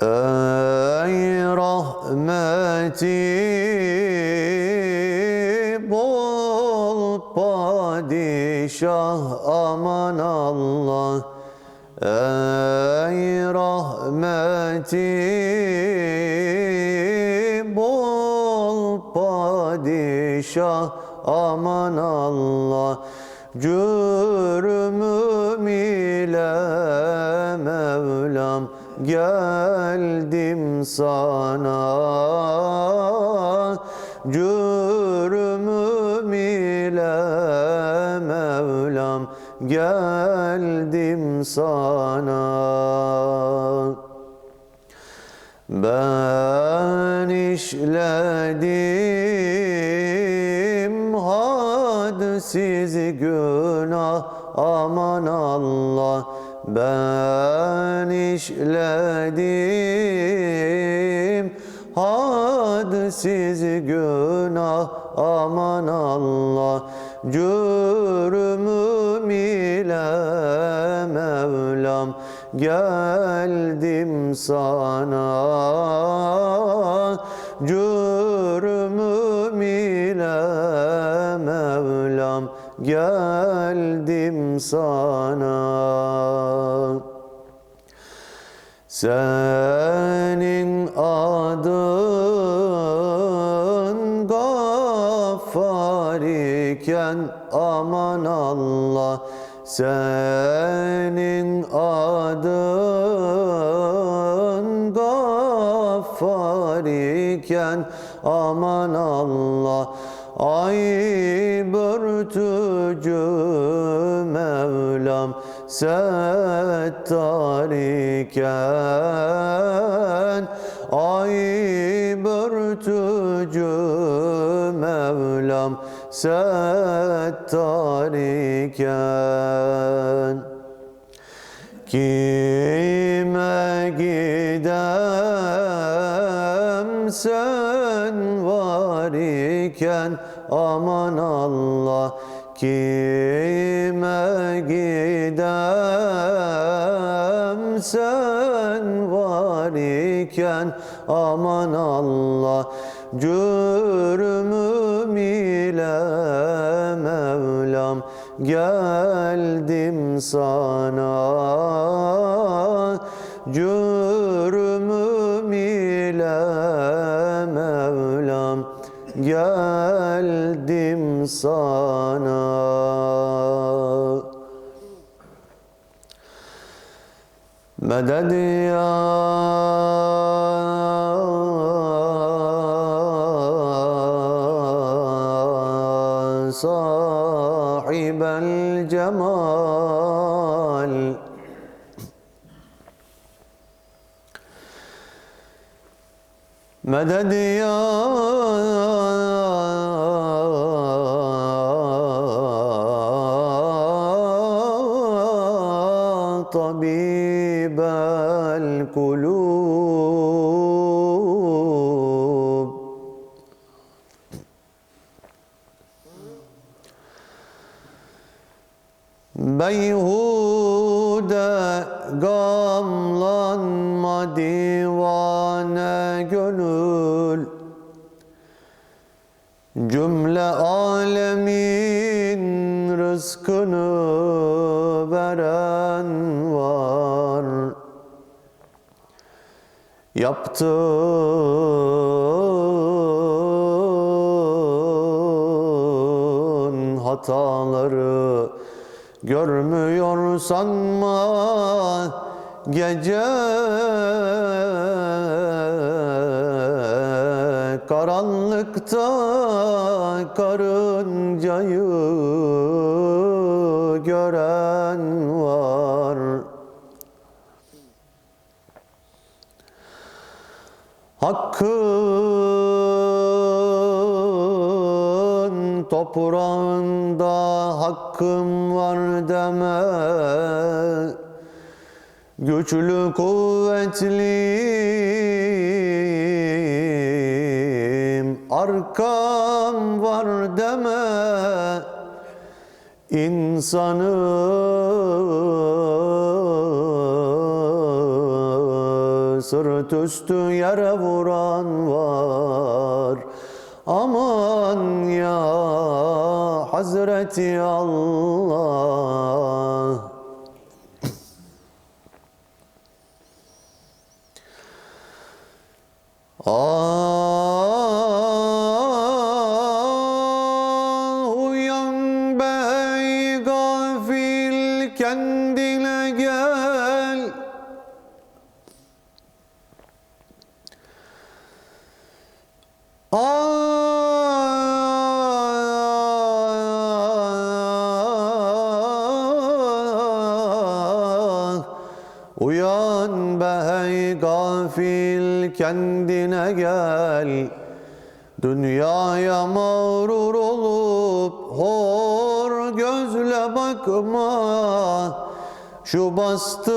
Ey rahmeti bol padişah aman Allah. Ey rahmeti bol padişah aman Allah. Cürmüm geldim sana. Cürmüm ile Mevlam geldim sana. Ben işledim hadsiz günah. Aman Allah ben işledim. Hadsiz günah aman Allah. Cürmüm ile Mevlam. Geldim sana. Cürmüm ile Mevlam. Geldim sana senin adın Gaffar iken aman Allah. Senin adın Gaffar iken aman Allah. Ay börtücü Mevlam settar iken Ay börtücü Mevlam settar iken Kime gidem sen var iken aman Allah Kime sen var iken aman Allah Cürmüm ile Mevlam geldim sana. Cürmüm ile Mevlam geldim sana مدد يا صاحب الجمال. مدد يا طبيب القلوب Beyhude gamlanma divane gönül Cümle alemin rızkını veren Yaptığın hataları görmüyor sanma Gece karanlıkta karıncayı Hakkın toprağında hakkım var deme. Güçlü kuvvetliyim arkam var deme. İnsanı sırt üstü yere vuran var. Aman ya Hazreti Allah Uyan bey gafil kendine gel. Dünyaya mağrur olup hor gözle bakma. Şu bastığın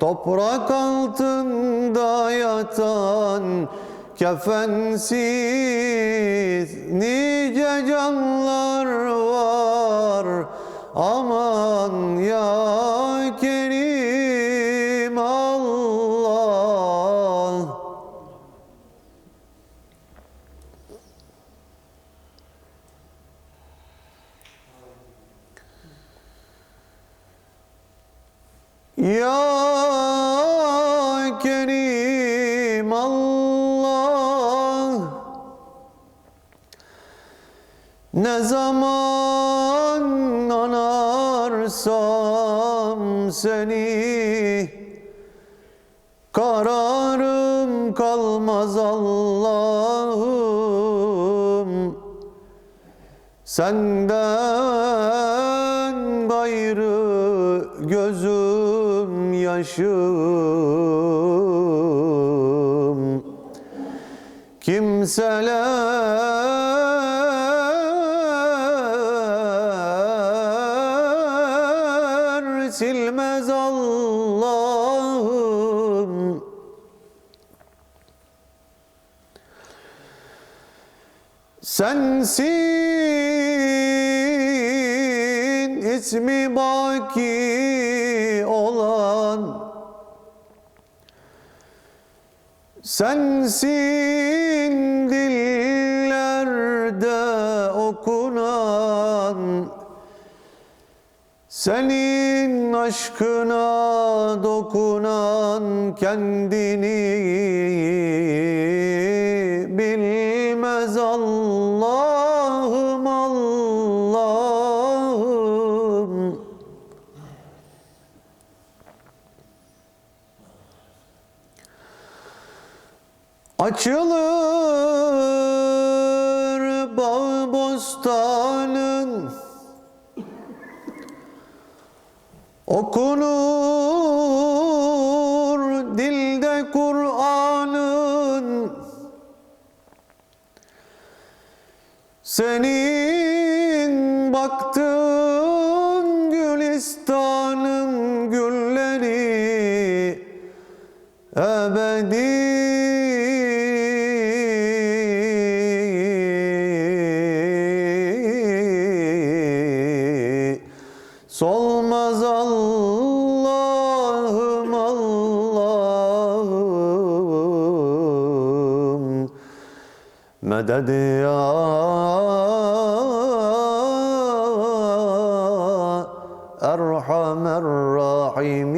toprak altında yatan Kefensiz nice canlar Ya Kerim Allah Ne zaman anarsam seni Kararım kalmaz Allah'ım. Senden yaşım Kimseler silmez Allah'ım. Sensin ismi baki olan Sensin dillerde okunan Senin aşkına dokunan kendini bilmez Allah'ım Allah'ım Açılır bağ bostanın. Okunur dilde Kur'an'ın. Senin baktığın gülistanın gülleri ebedi مدد يا أرحم الراحمين.